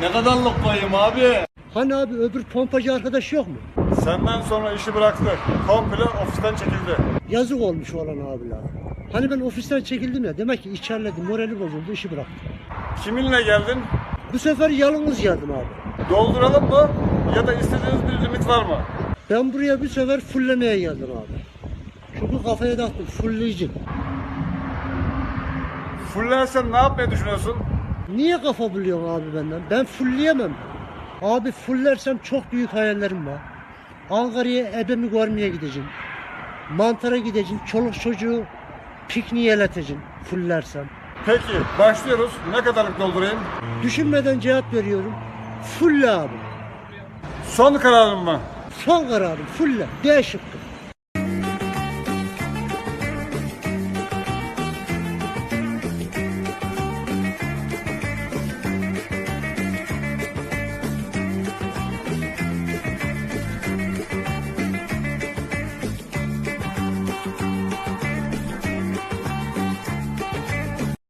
ne kadarlık koyayım abi? Hani abi öbür pompacı arkadaş yok mu? Senden sonra işi bıraktı. Komple ofisten çekildi. Yazık olmuş olan abiler. Hani ben ofisten çekildim ya demek ki içerledi morali bozuldu işi bıraktı. Kiminle geldin? Bu sefer yalnız geldim abi. Dolduralım mı? Ya da istediğiniz bir limit var mı? Ben buraya bir sefer fullemeye geldim abi. Çünkü kafaya taktım fulleyeceğim. Fullersen ne yapmayı düşünüyorsun? Niye kafa buluyorsun abi benden? Ben fullleyemem. Abi fullersem çok büyük hayallerim var. Ankara'ya ebemi görmeye gideceğim. Mantara gideceğim. Çoluk çocuğu pikniğe ileteceğim. Fullersem. Peki başlıyoruz. Ne kadarlık doldurayım? Düşünmeden cevap veriyorum. Fulle abi. Son kararım mı? Son kararım fulle. D şıkkı.